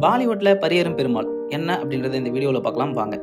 பாலிவுட்ல பரியரும் பெருமாள். என்ன அப்படின்றத இந்த வீடியோவில் பார்க்கலாம் வாங்க.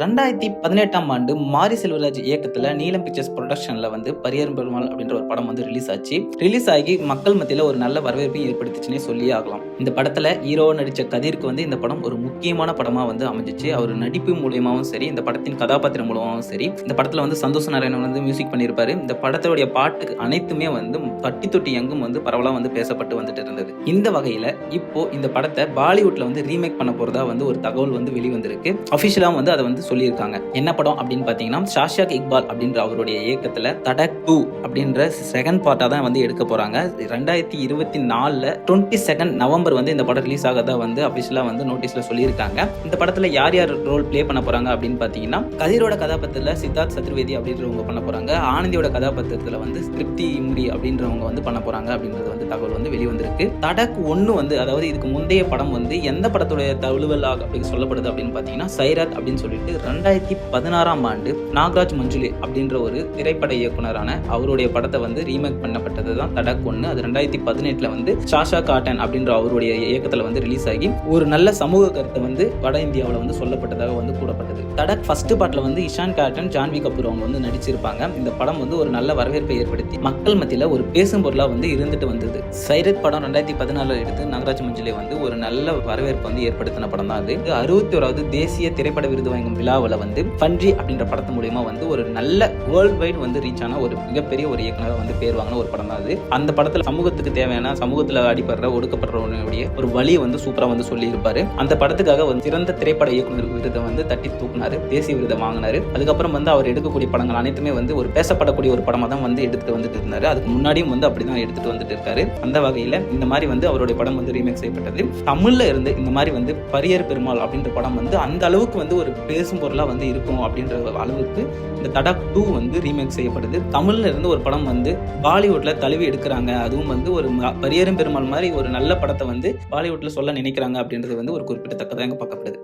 ரெண்டாயிரத்தி பதினெட்டாம் ஆண்டு மாரி செல்வராஜ் இயக்கத்தில் நீலம் பிக்சர்ஸ் ப்ரொடக்ஷனில் வந்து பரியரும் பெருமாள் அப்படின்ற ஒரு படம் வந்து ரிலீஸ் ஆச்சு. ரிலீஸ் ஆகி மக்கள் மத்தியில் ஒரு நல்ல வரவேற்பை ஏற்படுத்திச்சுன்னே சொல்லி ஆகலாம். இந்த படத்தில் ஹீரோ நடித்த கதிருக்கு வந்து இந்த படம் ஒரு முக்கியமான படமாக வந்து அமைஞ்சிச்சு. அவர் நடிப்பு மூலியமாகவும் சரி இந்த படத்தின் கதாபாத்திரம் மூலமாகவும் சரி இந்த படத்தில் வந்து சந்தோஷ் நாராயணன் வந்து மியூசிக் பண்ணியிருப்பாரு. இந்த படத்துடைய பாட்டு அனைத்துமே வந்து தட்டி தொட்டி எங்கும் வந்து பரவலாக வந்து பேசப்பட்டு வந்துட்டு இருந்தது. இந்த வகையில் இப்போ இந்த படத்தை பாலிவுட்ல வந்து ரீமேக் பண்ண போறதா வந்து ஒரு தகவல் வந்து வெளிவந்திருக்கு. அஃபிஷியலாக வந்து அதை வந்து சொல்லியிருக்காங்க. என்ன படம் அப்படின்னு பார்த்தீங்கன்னா ஷாஷாக் இக்பால் அப்படின்ற அவருடைய இயக்கத்தில் தடக் டூ அப்படின்ற செகண்ட் பார்ட்டாக தான் வந்து எடுக்க போகிறாங்க ரெண்டாயிரத்தி இருபத்தி நாலில் டுவெண்ட்டி செகண்ட் நவம்பர் வந்து இந்த படம் ரிலீஸ் ஆகதா வந்து அஃபிஷியலாக வந்து நோட்டீஸில் சொல்லியிருக்காங்க. இந்த படத்தில் யார் யார் ரோல் ப்ளே பண்ண போகிறாங்க அப்படின்னு பார்த்தீங்கன்னா கதிரோட கதாபாத்திரத்தில் சித்தார்த் சதுர்வேதி அப்படின்றவங்க பண்ண போகிறாங்க ஆனந்தியோட கதாபாத்திரத்தில் வந்து திருப்தி இம்ரி அப்படின்றவங்க வந்து பண்ண போகிறாங்க அப்படின்றது வந்து தகவல் வந்து வெளிவந்திருக்கு. தடக் ஒன்று வந்து அதாவது இதுக்கு முந்தைய படம் வந்து எந்த படத்துடைய தழுவலாக அப்படின்னு சொல்லப்படுது அப்படின்னு பார்த்தீங்கன்னா சைராத் அப்படின்னு சொல்லிட்டு ரெண்டாயிரத்தி பதினாறாம் ஆண்டு நாகராஜ் மஞ்சுளி அப்படின்ற ஒரு திரைப்பட இயக்குனரான அவருடைய படத்தை வந்து ரீமேக் பண்ணப்பட்டது தான் தடக் ஒன்று அது ரெண்டாயிரத்தி பதினெட்டில் வந்து ஷாஷா காட்டன் அப்படின்ற அவருடைய இயக்கத்தில் வந்து ரிலீஸ் ஆகி ஒரு நல்ல சமூக கருத்தை வந்து வட இந்தியாவில் வந்து சொல்லப்பட்டதாக வந்து கூறப்பட்டது. தடக் ஃபர்ஸ்ட் பாட்டில் வந்து இஷான் காட்டன் ஜான்வி கபூர் அவங்க வந்து நடிச்சிருப்பாங்க. இந்த படம் வந்து ஒரு நல்ல வரவேற்பை ஏற்படுத்தி மக்கள் மத்தியில் ஒரு பேசும் பொருளாக வந்து இருந்துட்டு வந்தது. சைரத் படம் ரெண்டாயிரத்தி பதினாலில் எடுத்து நாகராஜ் மஞ்சுளி வந்து ஒரு நல்ல வரவேற்பு வந்து ஏற்படுத்தின படம் தான் அது. அறுபத்தி ஓராவது தேசிய திரைப்பட விருது வாங்கும் விழாவில் வந்து பன்றி அப்படின்ற படத்து மூலியமா வந்து ஒரு நல்ல வேர்ல்ட் வைட் வந்து ரீச் ஆன ஒரு மிகப்பெரிய ஒரு இயக்குனர் வந்து பேர் வாங்கின ஒரு படம் தான் அது. அந்த படத்தில் சமூகத்துக்கு தேவையான சமூகத்தில் அடிப்படுற ஒடுக்கப்படுறவனுடைய ஒரு வழியை வந்து சூப்பராக வந்து சொல்லியிருப்பாரு. அந்த படத்துக்காக வந்து சிறந்த திரைப்பட இயக்குனர் விருதை வந்து தட்டி தூக்குனாரு தேசிய விருதை வாங்கினாரு. அதுக்கப்புறம் வந்து அவர் எடுக்கக்கூடிய படங்கள் அனைத்துமே வந்து ஒரு பேசப்படக்கூடிய ஒரு படமாக தான் வந்து எடுத்துட்டு வந்துட்டு இருந்தாரு. அதுக்கு முன்னாடியும் வந்து அப்படிதான் எடுத்துட்டு வந்துட்டு இருக்காரு. அந்த வகையில் இந்த மாதிரி வந்து அவருடைய படம் வந்து ரீமேக் செய்யப்பட்டது. தமிழ்ல இருந்து இந்த மாதிரி வந்து பரியர் பெருமாள் அப்படின்ற படம் வந்து அந்த அளவுக்கு வந்து ஒரு பேசும் பொருளாக வந்து இருக்கும் அப்படின்ற அளவுக்கு இந்த தடாக் டூ வந்து ரீமேக் செய்யப்படுது. தமிழ்ல இருந்து ஒரு படம் வந்து பாலிவுட்ல தழுவி எடுக்கிறாங்க. அதுவும் வந்து ஒரு பரியரும் பெருமாள் மாதிரி ஒரு நல்ல படத்தை வந்து பாலிவுட்ல சொல்ல நினைக்கிறாங்க அப்படின்றது வந்து ஒரு குறிப்பிடத்தக்கதாக பார்க்கப்படுது.